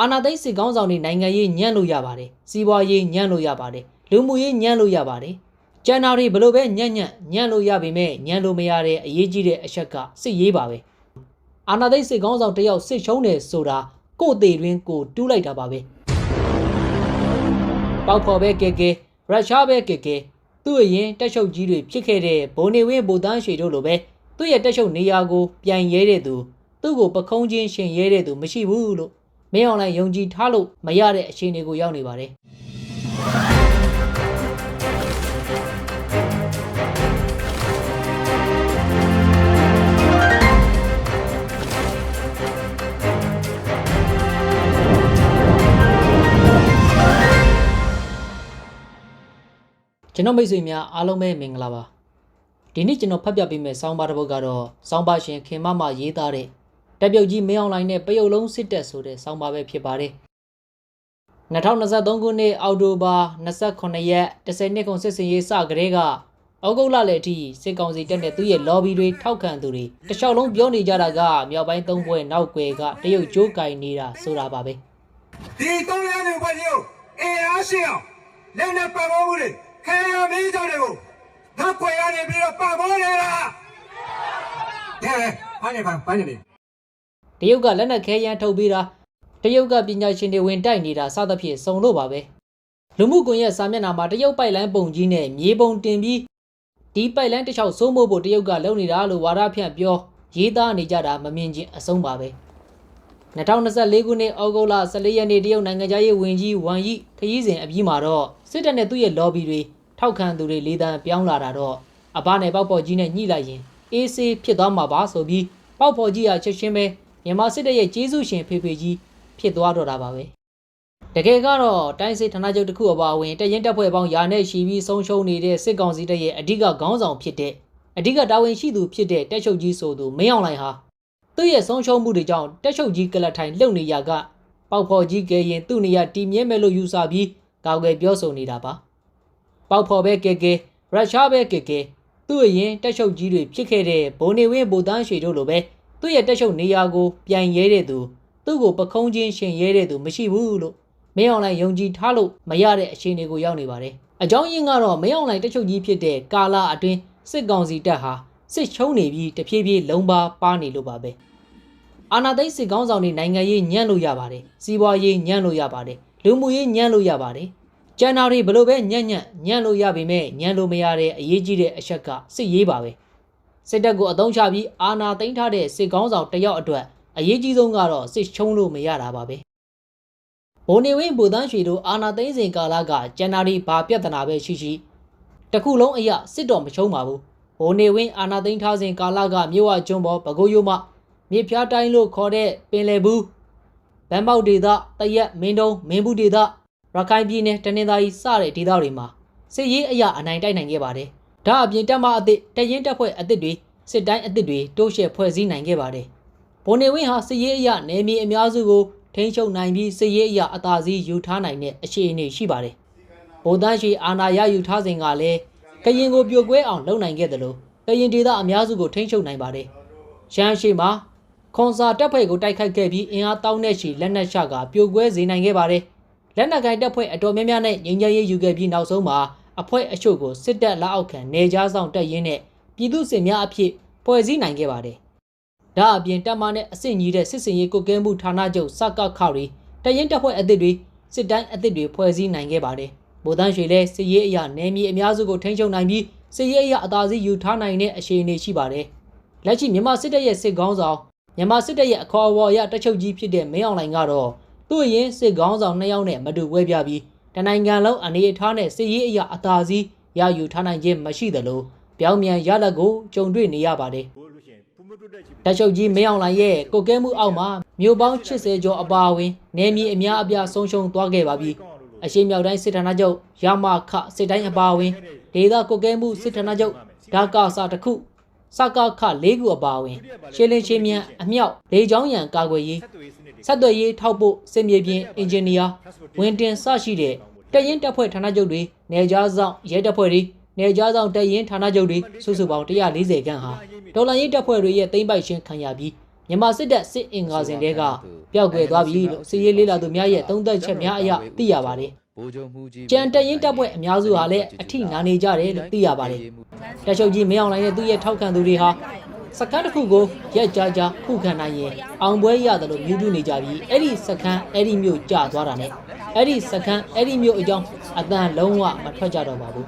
အာနာသိန်းစစ်ကောင်းဆောင်တွေနိုင်ငံရေးညံ့လို့ရပါတယ်စီးပွားရေးညံ့လို့ရပါတယ်လူမှုရေးညံ့လို့ရပါတယ်ကျန်တာတွေဘလို့ပဲညံ့ညံ့ညံ့လို့ရပေမဲ့ညံ့လို့မရတဲ့အရေးကြီးတဲ့အချက်ကစစ်ရေးပါပဲအာနာသိန်းစစ်ကောင်းဆောင်တယောက်စစ်ချုံးတယ်ဆိုတာကိုယ်သေးတွင်ကိုတူးလိုက်တာပါပဲပေါက်ဖော်ပဲကဲကဲရုရှားပဲကဲကဲသူ့အရင်တက်ချုပ်ကြီးတွေဖြစ်ခဲ့တဲ့ဘုံနေဝင်းဗိုလ်တန်းရွှေတို့လိုပဲသူ့ရဲ့တက်ချုပ်နေရာကိုပြန်ရဲတဲ့သူသူ့ကိုပခုံးချင်းရှင်ရဲတဲ့သူမရှိဘူးလို့ မင်းအောင်လိုင်းယုံကြည်ထားလို့မရတဲ့အခြေအနေကိုရောက်နေပါတယ်ကျွန်တော်မိတ်ဆွေများအားလုံးပဲမင်္ဂလာပါဒီနေ့ကျွန်တော်ဖတ်ပြပေးမယ့်ဆောင်းပါးတစ်ပုဒ်ကတော့ဆောင်းပါရှင်ခင်မမရေးသားတဲ့ တက်ပြုတ်ကြီးမင်းအောင်လှိုင်နဲ့ပယုတ်လုံးစစ်တပ်ဆိုတဲ့ဆောင်းပါပဲဖြစ်ပါတယ်2023ခုနှစ်အောက်တိုဘာ29ရက်10နှစ်ကုန်စစ်စင်ရေးစကတည်းကဩဂုတ်လလည်းအထိစစ်ကောင်စီတက်တဲ့သူ့ရဲ့ lobby တွေထောက်ခံသူတွေတခြားလုံးပြောနေကြတာကမြောက်ပိုင်းသုံးဘွဲနောက်ွယ်ကတရုတ်ကြိုးကင်နေတာဆိုတာပါပဲဒီသုံးရတဲ့ဘက်ကြီးကိုအင်အားရှိအောင်လက်နဲ့ပတ်ပေါ်မှုတွေခဲရမင်းကြောင့်တွေကိုနောက်ွယ်ရနေပြီးတော့ပတ်ပေါ်နေတာဟဲ့ဘာနေပါဘာနေလဲ တရုတ်ကလက်နက်ခဲယမ်းထုတ်ပေးတာတရုတ်ကပညာရှင်တွေဝင်တိုက်နေတာစသဖြင့်စုံလို့ပါပဲလူမှုကွန်ရက်စာမျက်နှာမှာတရုတ်ပိုက်လိုင်းပုံကြီးနဲ့မြေပုံတင်ပြီးဒီပိုက်လိုင်းတစ်ချောက်စိုးမိုးဖို့တရုတ်ကလုပ်နေတာလို့ဝါဒဖြန့်ပြောရေးသားနေကြတာမမြင်ချင်းအဆုံးပါပဲ2024ခုနှစ်ဩဂုတ်လ14ရက်နေ့တရုတ်နိုင်ငံသားရေးဝန်ကြီးဝမ်ယီခရီးစဉ်အပြီးမှာတော့စစ်တပ်နဲ့သူ့ရဲ့ lobby တွေထောက်ခံသူတွေလေးတန်းပြောင်းလာတာတော့အဘနဲ့ပေါက်ပေါ်ကြီးနဲ့ညှိလိုက်ရင်အေးဆေးဖြစ်သွားမှာပါဆိုပြီးပေါက်ပေါ်ကြီးကချက်ချင်းပဲ မြန်မာစစ်တပ်ရဲ့ကျေးဇူးရှင်ဖေဖေကြီးဖြစ်သွားတော့တာပါပဲတကယ်ကတော့တိုင်းစစ်ဌာနချုပ်တစ်ခုအပါအဝင်တရင်တပ်ဖွဲ့ပေါင်းယာနဲ့ရှိပြီးဆုံးရှုံးနေတဲ့စစ်ကောင်စီတပ်ရဲ့အဓိကခေါင်းဆောင်ဖြစ်တဲ့အဓိကတာဝန်ရှိသူဖြစ်တဲ့တက်ချုပ်ကြီးဆိုသူမင်းအောင်လှိုင်ဟာသူ့ရဲ့ဆုံးရှုံးမှုတွေကြောင့်တက်ချုပ်ကြီးကလတ်ထိုင်လှုပ်နေရကပေါက်ဖော်ကြီးကဲရင်သူ့နေရာတည်မြဲမဲ့လို့ယူဆပြီးကောက်ွယ်ပြောဆိုနေတာပါပေါက်ဖော်ပဲကဲကဲရုရှားပဲကဲကဲသူ့အရင်တက်ချုပ်ကြီးတွေဖြစ်ခဲ့တဲ့ဘုံနေဝင်းဗိုလ်တန်းရွှေတို့လိုပဲ သူ့ရဲ့တက်ချုပ်နေရာကိုပြန်ရဲတဲ့သူသူ့ကိုပခုံးချင်းရှင်ရဲတဲ့သူမရှိဘူးလို့မင်းအောင်လှိုင်ယုံကြည်ထားလို့မရတဲ့အခြေအနေကိုရောက်နေပါတယ်။အကြောင်းရင်းကတော့မင်းအောင်လှိုင်တက်ချုပ်ကြီးဖြစ်တဲ့ကာလာအတွင်းစစ်ကောင်စီတပ်ဟာစစ်ချုံနေပြီးတဖြည်းဖြည်းလုံးပါပါနေလို့ပါပဲ။အာနာသိန်းစစ်ကောင်းဆောင်တွေနိုင်ငံရေးညံ့လို့ရပါတယ်။စီးပွားရေးညံ့လို့ရပါတယ်။လူမှုရေးညံ့လို့ရပါတယ်။ကျန်တာတွေဘလို့ပဲညံ့ညံ့ညံ့လို့ရပေမဲ့ညံ့လို့မရတဲ့အရေးကြီးတဲ့အချက်ကစစ်ရေးပါပဲ။ စစ်တပ်ကိုအသုံးချပြီးအာဏာသိမ်းထားတဲ့စစ်ကောင်းဆောင်တစ်ယောက်အတွက်အရေးကြီးဆုံးကတော့စစ်ချုံလို့မရတာပါပဲ။ဘုံနေဝင်းဗိုလ်တန်းရွှေတို့အာဏာသိမ်းစဉ်ကာလကကျန်နာရီဘာပြဿနာပဲရှိရှိတစ်ခုလုံးအရာစစ်တော်မချုံပါဘူး။ဘုံနေဝင်းအာဏာသိမ်းထားစဉ်ကာလကမြို့ဝကျွန်းပေါ်ပကိုးရိုးမမြေဖျားတိုင်းလို့ခေါ်တဲ့ပင်လယ်ဘူးဗန်ပေါက်ဒေသတရက်မင်းတုံးမင်းဘူးဒေသရခိုင်ပြည်နယ်တနင်္သာရီစတဲ့ဒေသတွေမှာစစ်ရေးအရာအနိုင်တိုက်နိုင်ခဲ့ပါတယ်။ ဒါအပြင်တပ်မအသစ်တရင်တပ်ဖွဲ့အသစ်တွေစစ်တိုင်းအသစ်တွေတိုးရှဲဖွဲ့စည်းနိုင်ခဲ့ပါတယ်။ဘုံနေဝင်းဟာစစ်ရေးအရနယ်မြေအများစုကိုထိန်းချုပ်နိုင်ပြီးစစ်ရေးအရအသာစီးယူထားနိုင်တဲ့အခြေအနေရှိပါတယ်။ဗိုလ်တန်းရှိအာဏာရယူထားစဉ်ကလည်းကရင်ကိုပြိုကွဲအောင်လုပ်နိုင်ခဲ့တယ်လို့ကရင်ဒေသအများစုကိုထိန်းချုပ်နိုင်ပါတယ်။ရှမ်းရှိမှာခွန်စာတပ်ဖွဲ့ကိုတိုက်ခိုက်ခဲ့ပြီးအင်အားတောင်းတဲ့ရှိလက်နက်ချကပြိုကွဲစေနိုင်ခဲ့ပါတယ်။လက်နက်ကိုင်တပ်ဖွဲ့အတော်များများနဲ့ငြိမ်းချမ်းရေးယူခဲ့ပြီးနောက်ဆုံးမှာ အဖွဲ့အချို့ကိုစစ်တပ်လက်အောက်ခံနေကြားဆောင်တပ်ရင်းနဲ့ပြည်သူစစ်များအဖြစ်ဖွဲ့စည်းနိုင်ခဲ့ပါတယ်။ဒါအပြင်တပ်မနဲ့အဆင့်ကြီးတဲ့စစ်စင်ရေးကုတ်ကဲမှုဌာနချုပ်စကခရီတရင်တပ်ဖွဲ့အသစ်တွေစစ်တိုင်းအသစ်တွေဖွဲ့စည်းနိုင်ခဲ့ပါတယ်။ဗိုလ်တန်းရွှေလည်းစစ်ရေးအရာနယ်မြေအများစုကိုထိန်းချုပ်နိုင်ပြီးစစ်ရေးအရာအသာစီးယူထားနိုင်တဲ့အခြေအနေရှိပါတယ်။လက်ရှိမြန်မာစစ်တပ်ရဲ့စစ်ကောင်းဆောင်မြန်မာစစ်တပ်ရဲ့အခေါ်အဝေါ်အရတချုပ်ကြီးဖြစ်တဲ့မင်းအောင်လှိုင်ကတော့သူ့အရင်စစ်ကောင်းဆောင်နှစ်ယောက်နဲ့မတူဝဲပြပြီး တနိုင်ငံလုံးအနေအထားနဲ့စစ်ရေးအရာအသာစီးရယူထားနိုင်ခြင်းမရှိသလိုပြောင်းမြန်ရလက်ကိုကြုံတွေ့နေရပါတယ်ဘို့လို့ရှိရင်ဖူးမတွတ်တဲ့ချီတချုပ်ကြီးမင်းအောင်လှိုင်ရဲ့ကိုကဲမှုအောက်မှာမြို့ပေါင်း80ကျော်အပါအဝင်နယ်မြေအများအပြားဆုံးရှုံးသွားခဲ့ပါပြီအရှိမြောက်တိုင်းစစ်ဌာနချုပ်ရမခစစ်တိုင်းအပါအဝင်ဒေသကိုကဲမှုစစ်ဌာနချုပ်ဒါကာစာတစ်ခု စကခ၄ခုအပါအဝင်ရှင်းလင်းရှင်းမြန်အမြောက်လေချောင်းရံကာကွယ်ရေးဆက်သွေးစနစ်တွေဆက်သွယ်ရေးထောက်ပို့စစ်မြေပြင်အင်ဂျင်နီယာဝင်တင်စရှိတဲ့တရင်တပ်ဖွဲ့ဌာနချုပ်တွေနေကြားဆောင်ရဲတပ်ဖွဲ့တွေနေကြားဆောင်တရင်ဌာနချုပ်တွေစုစုပေါင်း140ခန့်ဟာဒေါ်လာရေးတပ်ဖွဲ့တွေရဲ့သိမ်းပိုက်ခြင်းခံရပြီးမြန်မာစစ်တပ်စစ်အင်္ဂါစဉ်တွေကပျောက်ကွယ်သွားပြီလို့စီရေးလေးလာသူများရဲ့သုံးသက်ချက်များအရသိရပါတယ်။ ကြံတက်ရင်တပ်ဖွဲ့အများစုဟာလည်းအထိနာနေကြတယ်လို့သိရပါတယ်။တက်ချုပ်ကြီးမင်းအောင်လှိုင်နဲ့သူ့ရဲ့ထောက်ခံသူတွေဟာစကန်းတစ်ခုကိုရက်ကြကြခုခံနိုင်ရင်အောင်ပွဲရတယ်လို့မြူးတူးနေကြပြီးအဲ့ဒီစကန်းအဲ့ဒီမျိုးကြာသွားတာနဲ့အဲ့ဒီစကန်းအဲ့ဒီမျိုးအကြောင်းအတန်လုံးဝမထွက်ကြတော့ပါဘူး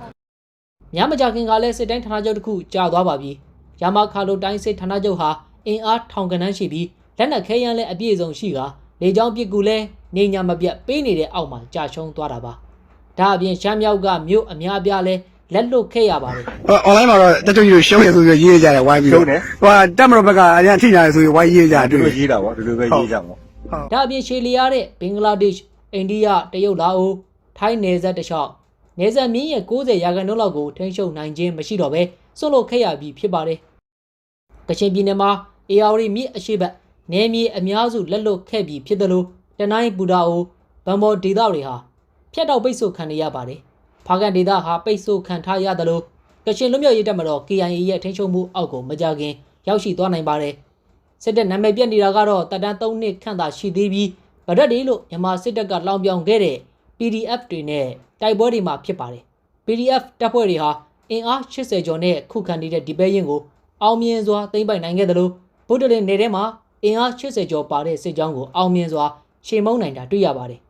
။ညမကြခင်ကလည်းစစ်တိုင်းဌာနချုပ်တစ်ခုကြာသွားပါပြီ။ရမခါလိုတိုင်းစစ်ဌာနချုပ်ဟာအင်အားထောင်ကနန်းရှိပြီးလက်နက်ခဲယမ်းလည်းအပြည့်အစုံရှိကလေကြောင်းပစ်ကူလည်း နေညာမပြတ်ပေးနေတဲ့အောက်မှာကြာရှုံးသွားတာပါ။ဒါအပြင်ရှမ်းမြောက်ကမြို့အများအပြားလည်းလက်လွတ်ခဲ့ရပါတယ်ဟို online မှာတော့တက်ချုပ်ကြီးတို့ရှုံးရဆိုပြီးရေးကြတယ်ဝိုင်းပြီးရှုံးတယ်ဟိုကတက်မတော်ဘက်ကအရင်ထိညာတယ်ဆိုပြီးဝိုင်းရေးကြတယ်ဒီတွေ့လိုရေးတာပေါ့ဒီလိုပဲရေးကြမှာ။ဒါအပြင်ရှေလီယာတဲ့ဘင်္ဂလားဒေ့ရှ်အိန္ဒိယတရုတ်လာအိုထိုင်းနယ်စပ်တစ်လျှောက်နယ်စပ်မြင်းရဲ့90ရာခိုင်နှုန်းလောက်ကိုထိန်းချုပ်နိုင်ခြင်းမရှိတော့ဘဲဆွတ်လွတ်ခဲ့ရပြီးဖြစ်ပါတယ်။ကချင်ပြည်နယ်မှာအေယာဝတီမြစ်အရှိတ်နယ်မြေအများစုလက်လွတ်ခဲ့ပြီးဖြစ်တယ်လို့ တနိုင်းပူဒါအိုဗန်ဘော်ဒေသတွေဟာဖျက်တော့ပိတ်ဆို့ခံနေရပါတယ်။ဖာကန်ဒေသဟာပိတ်ဆို့ခံထားရတယ်လို့ကချင်လူမျိုးရေးတက်မတော် KIA ရဲ့ထိန်းချုပ်မှုအောက်ကိုမကြခင်ရောက်ရှိသွားနိုင်ပါတယ်။စစ်တပ်နာမည်ပြက်နေတာကတော့တပ်တန်း3နှစ်ခန့်သာရှိသေးပြီးဗဒတ်တွေလို့မြန်မာစစ်တပ်ကလောင်ပြောင်ခဲ့တဲ့ PDF တွေနဲ့တိုက်ပွဲတွေမှာဖြစ်ပါတယ် PDF တပ်ဖွဲ့တွေဟာအင်အား80ကျော်နဲ့ခုခံနေတဲ့ဒီပဲရင်ကိုအောင်မြင်စွာသိမ်းပိုက်နိုင်ခဲ့တယ်လို့ဗုဒ္ဓလင်နယ်ထဲမှာအင်အား80ကျော်ပါတဲ့စစ်ကြောင်းကိုအောင်မြင်စွာ ရှေမုံနိုင်တာတွေ့ရပါတယ်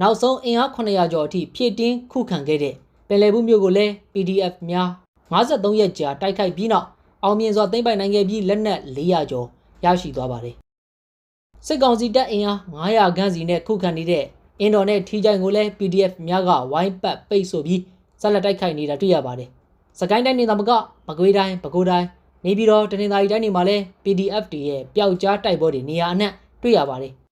နောက်ဆုံးအင်အား900ကျော်အထိဖြည့်တင်းခုခံခဲ့တဲ့ပင်လယ်ဘူးမြို့ကိုလည်း PDF များ53ရက်ကြာတိုက်ခိုက်ပြီးနောက်အောင်မြင်စွာသိမ်းပိုက်နိုင်ခဲ့ပြီးလက်နက်400ကျော်ရရှိသွားပါတယ်။စစ်ကောင်စီတပ်အင်အား900ခန်းစီနဲ့ခုခံနေတဲ့အင်ဒိုနဲ့ထီချိုင်ကိုလည်း PDF များကဝိုင်းပတ်ပိတ်ဆို့ပြီးဆက်လက်တိုက်ခိုက်နေတာတွေ့ရပါတယ်။စကိုင်းတိုင်းနေသမကမကွေးတိုင်းပဲခူးတိုင်းနေပြည်တော်တနင်္သာရီတိုင်းတွေမှာလည်း PDF တွေရဲ့ပျောက်ကြားတိုက်ပွဲတွေနေရာအနှံ့တွေ့ရပါတယ်။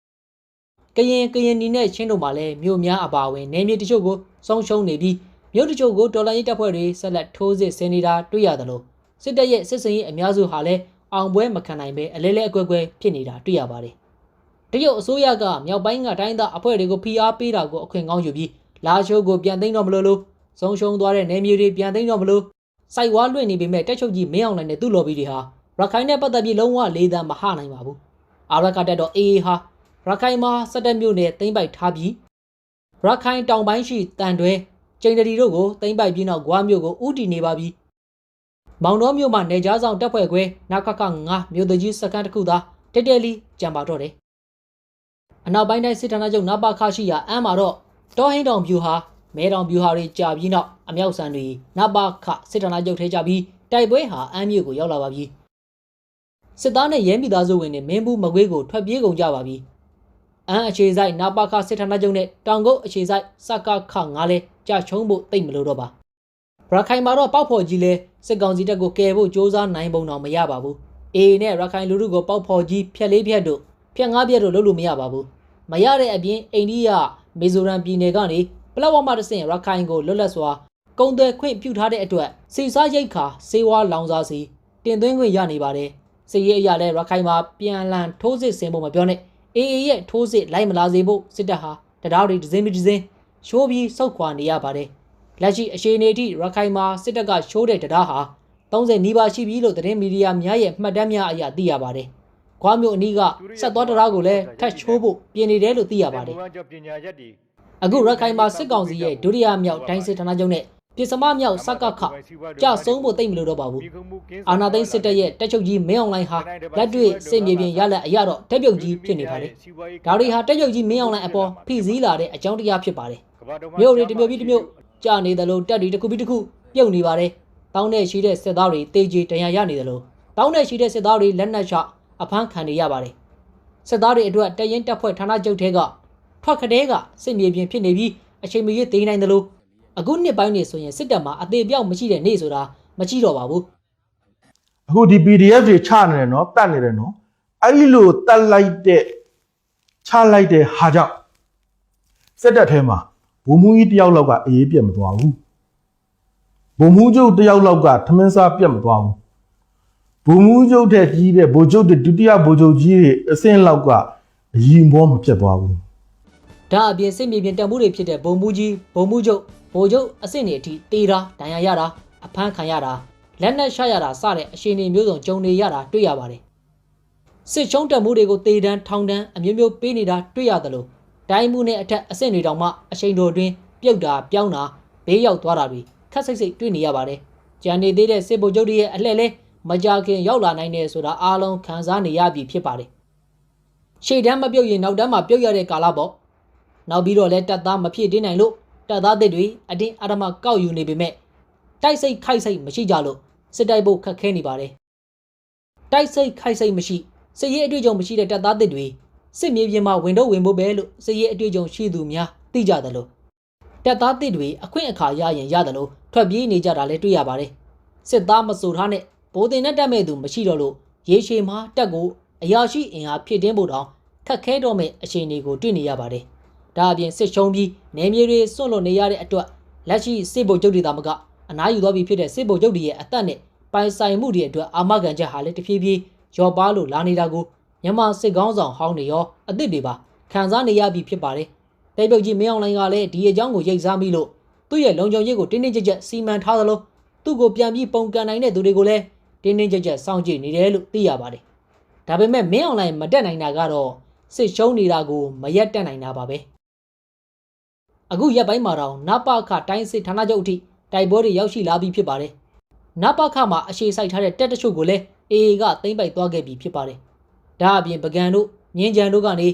ကရင်ကရင်နီနဲ့ချင်းတို့မှာလည်းမြို့များအပါအဝင်နယ်မြေတချို့ကိုဆုံးရှုံးနေပြီးမြို့တချို့ကိုဒေါ်လာရေးတပ်ဖွဲ့တွေဆက်လက်ထိုးစစ်ဆင်နေတာတွေ့ရတယ်လို့စစ်တပ်ရဲ့စစ်စင်ရေးအများစုဟာလည်းအောင်ပွဲမခံနိုင်ပဲအလဲလဲအကွက်ကွဲဖြစ်နေတာတွေ့ရပါတယ်။တရုတ်အစိုးရကမြောက်ပိုင်းကတိုင်းသားအဖွဲ့တွေကိုဖိအားပေးတာကိုအခွင့်ကောင်းယူပြီးလာချိုးကိုပြန်သိမ်းတော့မလို့လို့ဆုံးရှုံးသွားတဲ့နယ်မြေတွေပြန်သိမ်းတော့မလို့စိုက်ဝါလွင့်နေပေမဲ့တက်ချုပ်ကြီးမင်းအောင်နိုင်တဲ့သူ့လော်ဘီတွေဟာရခိုင်နဲ့ပတ်သက်ပြီးလုံးဝလေးသံမဟနိုင်ပါဘူး။အာရကတက်တော့အေးဟာ ရခိုင်မှာစက်တက်မြို့နယ်သိမ်းပိုက်ထားပြီးရခိုင်တောင်ပိုင်းရှိတန်တွဲကျိန်တရီတို့ကိုသိမ်းပိုက်ပြီးနောက်ဂွားမြို့ကိုဥတီနေပါပြီ။မောင်တော်မြို့မှာနေကြားဆောင်တပ်ဖွဲ့ခွဲနခခ9မြို့တကြီးစကန်တစ်ခုသာတက်တယ်လီကြံပါတော့တယ်။အနောက်ပိုင်းတိုင်းစစ်ဌာနချုပ်နပခရှိရာအမ်းမှာတော့တောဟင်းတောင်ဗျူဟာမဲတောင်ဗျူဟာတွေကြာပြီးနောက်အမြောက်ဆန်တွေနပခစစ်ဌာနချုပ်ထဲကြပြီးတိုက်ပွဲဟာအမ်းမြို့ကိုရောက်လာပါပြီ။စစ်သားနဲ့ရဲမိသားစုဝင်တွေမင်းဘူးမကွေးကိုထွက်ပြေးကုန်ကြပါပြီ။ အမ်းအခြေဆိုင်နပခစစ်ဌာနချုပ်နဲ့တောင်ကုတ်အခြေဆိုင်စကခ9လဲကြာချုံးဖို့တိတ်မလို့တော့ပါ။ရခိုင်မှာတော့ပေါက်ဖော်ကြီးလဲစစ်ကောင်စီတပ်ကိုကယ်ဖို့စ조사နိုင်ပုံတော့မရပါဘူး။အေနဲ့ရခိုင်လူထုကိုပေါက်ဖော်ကြီးဖြက်လေးဖြက်တို့ဖြက်ငါးဖြက်တို့လုပ်လို့မရပါဘူး။မရတဲ့အပြင်အိန္ဒိယမီဇိုရမ်ပြည်နယ်ကနေပလက်ဝမတဆင့်ရခိုင်ကိုလွတ်လပ်စွာကုံသွယ်ခွင့်ပြုထားတဲ့အတွက်စီစားရိတ်ခါစေဝါလောင်စာစီတင်သွင်းခွင့်ရနေပါတယ်။စီရေးအရလဲရခိုင်မှာပြန်လန်ထိုးစစ်ဆင်ဖို့မပြောနဲ့ အေအေရဲ့ထိုးစစ်လိုက်မလာစေဖို့စစ်တပ်ဟာတရားတွေဒဇင်းမဒဇင်းရှိုးပြီးစောက်ခွာနေရပါတယ်။လက်ရှိအရှိအနေအထိရခိုင်မှာစစ်တပ်ကရှိုးတဲ့တရားဟာ30နီးပါးရှိပြီလို့သတင်းမီဒီယာများရဲ့မှတ်တမ်းများအရသိရပါတယ်။ခွားမျိုးအနီးကဆက်သွားတရားကိုလည်းထတ်ချိုးဖို့ပြင်နေတယ်လို့သိရပါတယ်ဘုံကကြောပညာရက်တွေ။အခုရခိုင်မှာစစ်ကောင်စီရဲ့ဒုတိယမြောက်တိုင်းစစ်ဌာနချုပ်နဲ့ ပြည်စမမြောက်စကခကြဆုံးဖို့တိတ်မလို့တော့ပါဘူး။အာနာသိန်းစစ်တပ်ရဲ့တက်ချုပ်ကြီးမင်းအောင်လှိုင်ဟာလက်တွေ့စစ်မြေပြင်ရလက်အရတော့တက်ပြုတ်ကြီးဖြစ်နေပါတယ်။ဒါတွေဟာတက်ချုပ်ကြီးမင်းအောင်လှိုင်အပေါ်ဖိစည်းလာတဲ့အကြောင်းတရားဖြစ်ပါတယ်။မြို့တွေတစ်မြို့ပြီးတစ်မြို့ကြာနေတယ်လို့တက်တွေတစ်ခုပြီးတစ်ခုပြုတ်နေပါတယ်။တောင်းနဲ့ရှိတဲ့စစ်သားတွေတေးကြီးတန်ရာရနေတယ်လို့တောင်းနဲ့ရှိတဲ့စစ်သားတွေလက်နက်ချအဖမ်းခံနေရပါတယ်။စစ်သားတွေအတွက်တရင်တပ်ဖွဲ့ဌာနချုပ်ထဲကထွက်ခတဲ့ကစစ်မြေပြင်ဖြစ်နေပြီးအချိန်မရွေးသိမ်းနိုင်တယ်လို့ အခုနှစ်ပိုင်းနေဆိုရင်စစ်တပ်မှာအသေးပြောက်မရှိတဲ့နေ့ဆိုတာမကြည့်တော့ပါဘူးအခုဒီ PDF တွေချနေတယ်နော်တတ်နေတယ်နော်အဲ့ဒီလိုတတ်လိုက်တဲ့ချလိုက်တဲ့ဟာကြောင့်စက်တက်ထဲမှာဘုံမူကြီးတယောက်လောက်ကအေးပြတ်မသွားဘူးဘုံမူချုပ်တယောက်လောက်ကထမင်းစားပြတ်မသွားဘူးဘုံမူချုပ်တဲ့ကြီးတဲ့ဘိုလ်ချုပ်တဲ့ဒုတိယဘိုလ်ချုပ်ကြီးတွေအဆင့်လောက်ကအရင်ဘောမပြတ်သွားဘူး။ဒါအပြင်စစ်မြေပြင်တပ်မှုတွေဖြစ်တဲ့ဘုံမူကြီးဘုံမူချုပ် ဘိုလ်ချုပ်အဆင့်တွေအထိတေးတာဒဏ်ရာရတာအဖမ်းခံရတာလက်နက်ရှရတာစတဲ့အရှင်တွေမျိုးစုံကြုံနေရတာတွေ့ရပါတယ်။စစ်ချုံးတက်မှုတွေကိုတေတန်းထောင်တန်းအမျိုးမျိုးပေးနေတာတွေ့ရသလိုတိုင်းမှုနဲ့အထက်အဆင့်တွေတောင်မှအချိန်တော်တွင်ပြုတ်တာပြောင်းတာဘေးရောက်သွားတာတွေခက်စိတ်စိတ်တွေ့နေရပါတယ်။ကြံနေသေးတဲ့စစ်ဗိုလ်ချုပ်တွေရဲ့အလှည့်လဲမကြခင်ရောက်လာနိုင်တယ်ဆိုတာအားလုံးခံစားနေရပြီဖြစ်ပါတယ်။ရှေ့တန်းမပြုတ်ရင်နောက်တန်းမှာပြုတ်ရတဲ့ကာလပေါ့။နောက်ပြီးတော့လဲတက်သားမဖြစ်တင်းနိုင်လို့ တက်သားတစ်တွေအတင်းအဓမ္မကောက်ယူနေပေမဲ့တိုက်စိတ်ခိုက်စိတ်မရှိကြလို့စစ်တိုက်ဖို့ခက်ခဲနေပါတယ်။တိုက်စိတ်ခိုက်စိတ်မရှိစစ်ရေးအတွေ့အကြုံမရှိတဲ့တပ်သားတစ်တွေစစ်မြေပြင်မှာဝင်တော့ဝင်ဖို့ပဲလို့စစ်ရေးအတွေ့အကြုံရှိသူများသိကြတယ်လို့တပ်သားတစ်တွေအခွင့်အခါရရင်ရတယ်လို့ထွက်ပြေးနေကြတာလည်းတွေ့ရပါတယ်။စစ်သားမဆိုထားနဲ့ဗိုလ်တင်နဲ့တက်မဲ့သူမရှိတော့လို့ရေရှည်မှာတက်ကိုအရာရှိအင်အားဖြစ်တင်းဖို့တောင်ခက်ခဲတော့မဲ့အခြေအနေကိုတွေ့နေရပါတယ်။ ဒါအပြင်စစ်ရှုံးပြီးနေမြေတွေစွန့်လွတ်နေရတဲ့အတွက်လက်ရှိစစ်ဗိုလ်ချုပ်တွေသာမကအနားယူသွားပြီဖြစ်တဲ့စစ်ဗိုလ်ချုပ်တွေရဲ့အသက်နဲ့ပိုင်ဆိုင်မှုတွေအတွက်အာမခံချက်ဟာလည်းတဖြည်းဖြည်းရောပါလို့လာနေတာကိုမြန်မာစစ်ကောင်းဆောင်ဟောင်းတွေရောအသစ်တွေပါခံစားနေရပြီဖြစ်ပါတယ်။တိုက်ပုတ်ကြီးမင်းအောင်လိုင်ကလည်းဒီအကြောင်းကိုရိပ်စားမိလို့သူ့ရဲ့လုံခြုံရေးကိုတင်းတင်းကြပ်ကြပ်စီမံထားသလိုသူ့ကိုပြန်ပြီးပုံကန်နိုင်တဲ့သူတွေကိုလည်းတင်းတင်းကြပ်ကြပ်စောင့်ကြည့်နေတယ်လို့သိရပါတယ်။ဒါပေမဲ့မင်းအောင်လိုင်မတက်နိုင်တာကတော့စစ်ရှုံးနေတာကိုမရက်တက်နိုင်တာပါပဲ။ အခုရက်ပိုင်းမှာတော့နပခတိုင်းစစ်ဌာနချုပ်အထိတိုက်ပွဲတွေရောက်ရှိလာပြီဖြစ်ပါတယ်။နပခမှာအရှိဆိုင်ထားတဲ့တက်တချို့ကိုလည်းအေအေကသိမ့်ပိုက်သွားခဲ့ပြီဖြစ်ပါတယ်။ဒါအပြင်ပကံတို့မြင်းကြံတို့ကနေ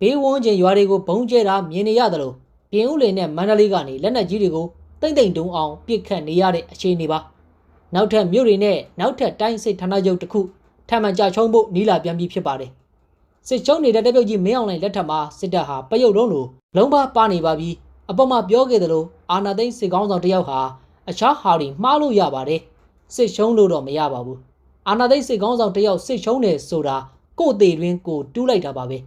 ဘေးဝန်းကျင်ရွာတွေကိုဘုံကျဲတာမြင်နေရတယ်လို့ပြင်ဦးလင်နဲ့မန္တလေးကနေလက်နက်ကြီးတွေကိုတိမ့်တိမ့်တုံအောင်ပစ်ခတ်နေရတဲ့အခြေအနေပါ။နောက်ထပ်မြို့တွေနဲ့နောက်ထပ်တိုင်းစစ်ဌာနချုပ်တစ်ခုထပ်မံကြချုံဖို့နီးလာပြန်ပြီဖြစ်ပါတယ်။စစ်ချုံနေတဲ့တပ်ပြုတ်ကြီးမင်းအောင်လှိုင်လက်ထက်မှာစစ်တပ်ဟာပယုတ်လုံးလိုလုံးပါပါနေပါပြီ။ အပေါ်မှာပြောခဲ့သလိုအာနာသိန်းစစ်ကောင်းဆောင်တစ်ယောက်ဟာအခြားဟာတွေမှားလို့ရပါတယ်။စစ်ရှုံးလို့တော့မရပါဘူး။အာနာသိန်းစစ်ကောင်းဆောင်တစ်ယောက်စစ်ရှုံးတယ်ဆိုတာကိုယ်သေးတွင်ကိုတူးလိုက်တာပါပဲ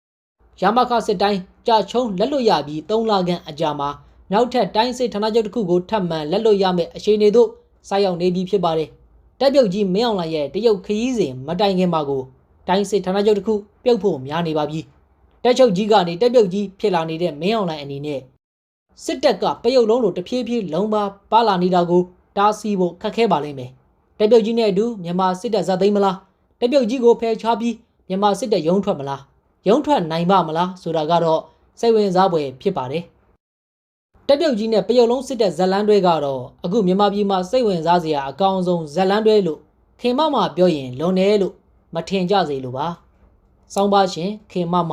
။ရမခစစ်တိုင်းကြာချုံလက်လွတ်ရပြီး3လခန့်အကြာမှာနောက်ထပ်တိုင်းစစ်ဌာနချုပ်တစ်ခုကိုထပ်မံလက်လွတ်ရမယ့်အခြေအနေသို့ဆိုက်ရောက်နေပြီဖြစ်ပါတယ်။တပ်ပြုတ်ကြီးမင်းအောင်လှိုင်ရဲ့တရုတ်ခရီးစဉ်မတိုင်ခင်မှာကိုတိုင်းစစ်ဌာနချုပ်တစ်ခုပြုတ်ဖို့များနေပါပြီ။တပ်ချုပ်ကြီးကနေတပ်ပြုတ်ကြီးဖြစ်လာနေတဲ့မင်းအောင်လှိုင်အနေနဲ့ စစ်တပ်ကပယုတ်လုံးလိုတဖြည်းဖြည်းလုံးပါပါလာနေတာကိုတားဆီးဖို့ခက်ခဲပါလိမ့်မယ်။တပ်ပြုတ်ကြီးနဲ့အတူမြန်မာစစ်တပ်ဇက်သိမ်းမလား။တပ်ပြုတ်ကြီးကိုဖယ်ရှားပြီးမြန်မာစစ်တပ်ရုံးထွက်မလား။ရုံးထွက်နိုင်ပါမလားဆိုတာကတော့စိတ်ဝင်စားဖွယ်ဖြစ်ပါတယ်။တက်ပြုတ်ကြီးနဲ့ပယုတ်လုံးစစ်တဲ့ဇက်လန်းတွဲကတော့အခုမြန်မာပြည်မှာစိတ်ဝင်စားစရာအကောင်းဆုံးဇက်လန်းတွဲလို့ခင်မမပြောရင်လွန်တယ်လို့မထင်ကြစေလိုပါ။စောင်းပါရှင်ခင်မမ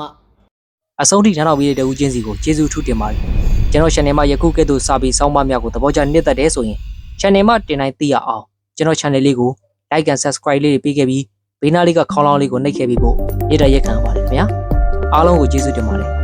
အဆုံးထိနားတော်ပြီးတဲ့တဦးချင်းစီကိုကျေးဇူးထူးတင်ပါတယ်။ ကျွန်တော် channel မှာယခုကဲ့သို့စာပြီးစောင်းပါများကိုသဘောကျနှစ်သက်တယ်ဆိုရင် channel မှာတင်တိုင်းသိရအောင်ကျွန်တော် channel လေးကို like and subscribe လေးတွေပေးခဲ့ပြီးဘေးနားလေးကခေါင်းလောင်းလေးကိုနှိပ်ခဲ့ပြီးဖို့နေ့တရက်ခံပါတယ်ခင်ဗျာ။အားလုံးကိုကျေးဇူးတင်ပါတယ်